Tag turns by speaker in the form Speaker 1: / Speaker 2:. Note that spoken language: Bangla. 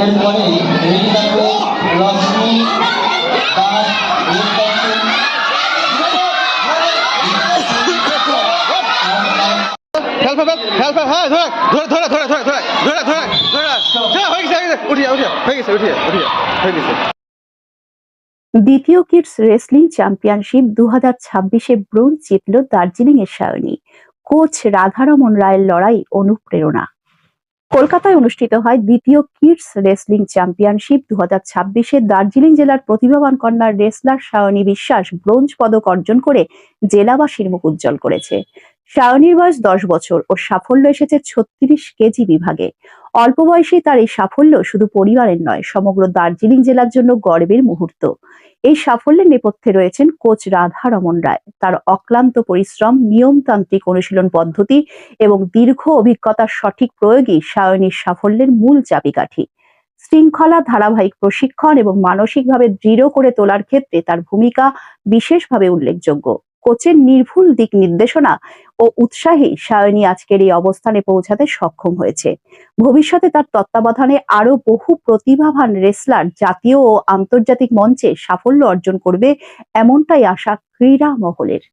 Speaker 1: এরপরে Rashmi Das
Speaker 2: help help help হ্যাঁ ধরে ধরে ধরে ধরে ধরে ধরে ধরে ধরে ধরে হয়ে গেছে হয়ে গেছে উঠিয়ে উঠিয়ে হয়ে গেছে উঠিয়ে উঠিয়ে হয়ে গেছে
Speaker 3: দ্বিতীয় কিডস রেসলিং চ্যাম্পিয়নশিপ দু হাজার ছাব্বিশে ব্রোঞ্জ জিতল দার্জিলিং এর সায়নী। কোচ রাধারমন রায়ের লড়াই অনুপ্রেরণা। কলকাতায় অনুষ্ঠিত হয় দ্বিতীয় কিডস রেসলিং চ্যাম্পিয়নশিপ দু হাজার ছাব্বিশে দার্জিলিং জেলার প্রতিভাবান কন্যার রেসলার সায়নী বিশ্বাস ব্রোঞ্জ পদক অর্জন করে জেলাবাসীর মুখ উজ্জ্বল করেছে। সায়নীর বয়স দশ বছর ও সাফল্য এসেছে ছত্রিশ কেজি বিভাগে। অল্প বয়সে তার এই সাফল্য শুধু পরিবারের নয়, সমগ্র দার্জিলিং জেলার জন্য গর্বের মুহূর্ত। এই সাফল্যের নেপথ্যে রয়েছেন কোচ রাধা রমন রায়। তার অক্লান্ত পরিশ্রম, নিয়মতান্ত্রিক অনুশীলন পদ্ধতি এবং দীর্ঘ অভিজ্ঞতার সঠিক প্রয়োগই সায়নীর সাফল্যের মূল চাবিকাঠি। শৃঙ্খলা, ধারাবাহিক প্রশিক্ষণ এবং মানসিকভাবে দৃঢ় করে তোলার ক্ষেত্রে তার ভূমিকা বিশেষভাবে উল্লেখযোগ্য। কোচের নির্ভুল দিক নির্দেশনা ও উৎসাহী সায়নী আজকের এই অবস্থানে পৌঁছাতে সক্ষম হয়েছে। ভবিষ্যতে তার তত্ত্বাবধানে আরও বহু প্রতিভাবান রেসলার জাতীয় ও আন্তর্জাতিক মঞ্চে সাফল্য অর্জন করবে এমনটাই আশা ক্রীড়া মহলের